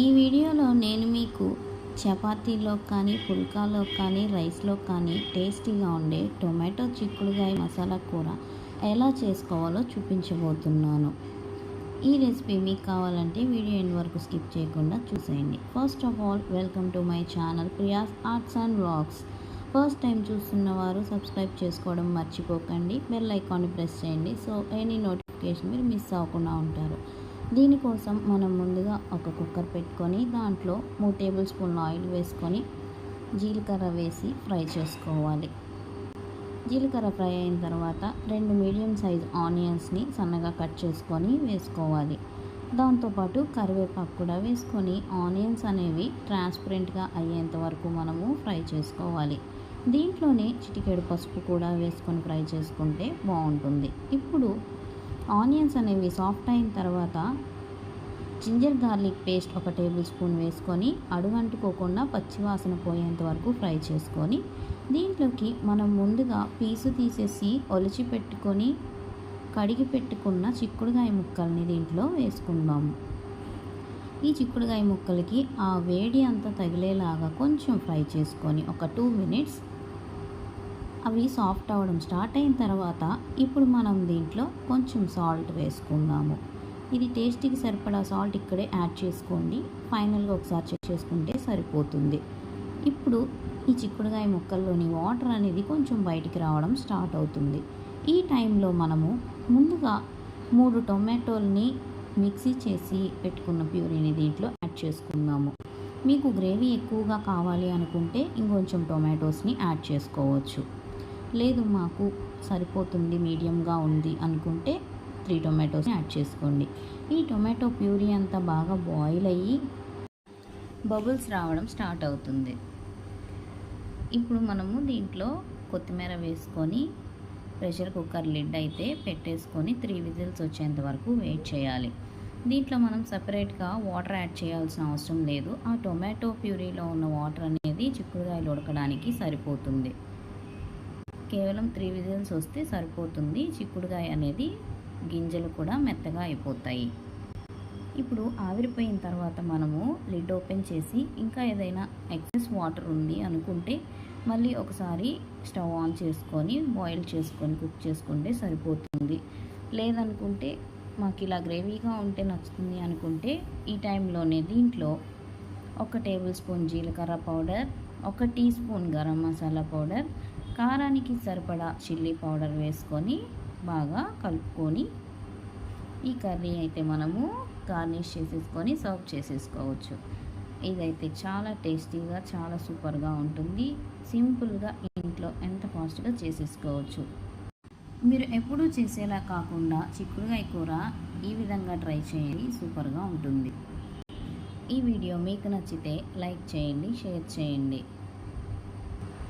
ఈ వీడియోలో నేను మీకు చపాతీలో కానీ పుల్కాలో కానీ రైస్లో కానీ టేస్టీగా ఉండే టొమాటో చిక్కుడుగాయ మసాలా కూర ఎలా చేసుకోవాలో చూపించబోతున్నాను. ఈ రెసిపీ మీకు కావాలంటే వీడియో ఎండ్ వరకు స్కిప్ చేయకుండా చూసేయండి. First of all welcome to my channel Priya's arts and vlogs first time చూస్తున్న వారు సబ్స్క్రైబ్ చేసుకోవడం మర్చిపోకండి. బెల్ ఐకాన్ని ప్రెస్ చేయండి. సో ఎనీ నోటిఫికేషన్ మీరు మిస్ అవ్వకుండా ఉంటారు. దీనికోసం మనం ముందుగా ఒక కుక్కర్ పెట్టుకొని దాంట్లో మూడు టేబుల్ స్పూన్ల ఆయిల్ వేసుకొని జీలకర్ర వేసి ఫ్రై చేసుకోవాలి. జీలకర్ర ఫ్రై అయిన తర్వాత రెండు మీడియం సైజ్ ఆనియన్స్ని సన్నగా కట్ చేసుకొని వేసుకోవాలి. దాంతోపాటు కరివేపాకు కూడా వేసుకొని ఆనియన్స్ అనేవి ట్రాన్స్పరెంట్గా అయ్యేంత వరకు మనము ఫ్రై చేసుకోవాలి. దీంట్లోనే చిటికెడు పసుపు కూడా వేసుకొని ఫ్రై చేసుకుంటే బాగుంటుంది. ఇప్పుడు ఆనియన్స్ అనేవి సాఫ్ట్ అయిన తర్వాత జింజర్ గార్లిక్ పేస్ట్ ఒక టేబుల్ స్పూన్ వేసుకొని అడుగంటుకోకుండా పచ్చివాసన పోయేంత వరకు ఫ్రై చేసుకొని దీంట్లోకి మనం ముందుగా పీసు తీసేసి ఒలిచి పెట్టుకొని కడిగి పెట్టుకున్న చిక్కుడుగాయ ముక్కల్ని దీంట్లో వేసుకుందాము ఈ చిక్కుడుగాయ ముక్కలకి ఆ వేడి అంతా తగిలేలాగా కొంచెం ఫ్రై చేసుకొని ఒక టూ మినిట్స్ అవి సాఫ్ట్ అవ్వడం స్టార్ట్ అయిన తర్వాత ఇప్పుడు మనం దీంట్లో కొంచెం సాల్ట్ వేసుకుందాము. ఇది టేస్ట్కి సరిపడా సాల్ట్ ఇక్కడే యాడ్ చేసుకోండి. ఫైనల్గా ఒకసారి చెక్ చేసుకుంటే సరిపోతుంది. ఇప్పుడు ఈ చిక్కుడుగాయ ముక్కల్లోని వాటర్ అనేది కొంచెం బయటికి రావడం స్టార్ట్ అవుతుంది. ఈ టైంలో మనము ముందుగా మూడు టొమాటోల్ని మిక్సీ చేసి పెట్టుకున్న ప్యూరీని దీంట్లో యాడ్ చేసుకుందాము. మీకు గ్రేవీ ఎక్కువగా కావాలి అనుకుంటే ఇంకొంచెం టొమాటోస్ని యాడ్ చేసుకోవచ్చు. లేదు మాకు సరిపోతుంది మీడియంగా ఉంది అనుకుంటే త్రీ టొమాటోస్ని యాడ్ చేసుకోండి. ఈ టొమాటో ప్యూరీ అంతా బాగా బాయిల్ అయ్యి బబుల్స్ రావడం స్టార్ట్ అవుతుంది. ఇప్పుడు మనము దీంట్లో కొత్తిమీర వేసుకొని ప్రెషర్ కుక్కర్ లిడ్ అయితే పెట్టేసుకొని త్రీ విజిల్స్ వచ్చేంత వరకు వెయిట్ చేయాలి. దీంట్లో మనం సపరేట్గా వాటర్ యాడ్ చేయాల్సిన అవసరం లేదు. ఆ టొమాటో ప్యూరీలో ఉన్న వాటర్ అనేది చిక్కుడుగాయలు ఉడకడానికి సరిపోతుంది. కేవలం త్రీ విజిల్స్ వస్తే సరిపోతుంది. చిక్కుడుగాయ అనేది గింజలు కూడా మెత్తగా అయిపోతాయి. ఇప్పుడు ఆవిరిపోయిన తర్వాత మనము లిడ్ ఓపెన్ చేసి ఇంకా ఏదైనా ఎక్సెస్ వాటర్ ఉంది అనుకుంటే మళ్ళీ ఒకసారి స్టవ్ ఆన్ చేసుకొని బాయిల్ చేసుకొని కుక్ చేసుకుంటే సరిపోతుంది. లేదనుకుంటే మాకు ఇలా గ్రేవీగా ఉంటే నచ్చుతుంది అనుకుంటే ఈ టైంలోనే దీంట్లో ఒక టేబుల్ స్పూన్ జీలకర్ర పౌడర్ ఒక teaspoon garam masala powder కారానికి సరిపడా చిల్లీ పౌడర్ వేసుకొని బాగా కలుపుకొని ఈ కర్రీ అయితే మనము గార్నిష్ చేసేసుకొని సర్వ్ చేసేసుకోవచ్చు. ఇదైతే చాలా టేస్టీగా చాలా సూపర్గా ఉంటుంది. సింపుల్గా ఇంట్లో ఎంత ఫాస్ట్గా చేసేసుకోవచ్చు. మీరు ఎప్పుడూ చేసేలా కాకుండా చిక్కుడుగాయ కూర ఈ విధంగా ట్రై చేయండి. సూపర్గా ఉంటుంది. ఈ వీడియో మీకు నచ్చితే లైక్ చేయండి షేర్ చేయండి.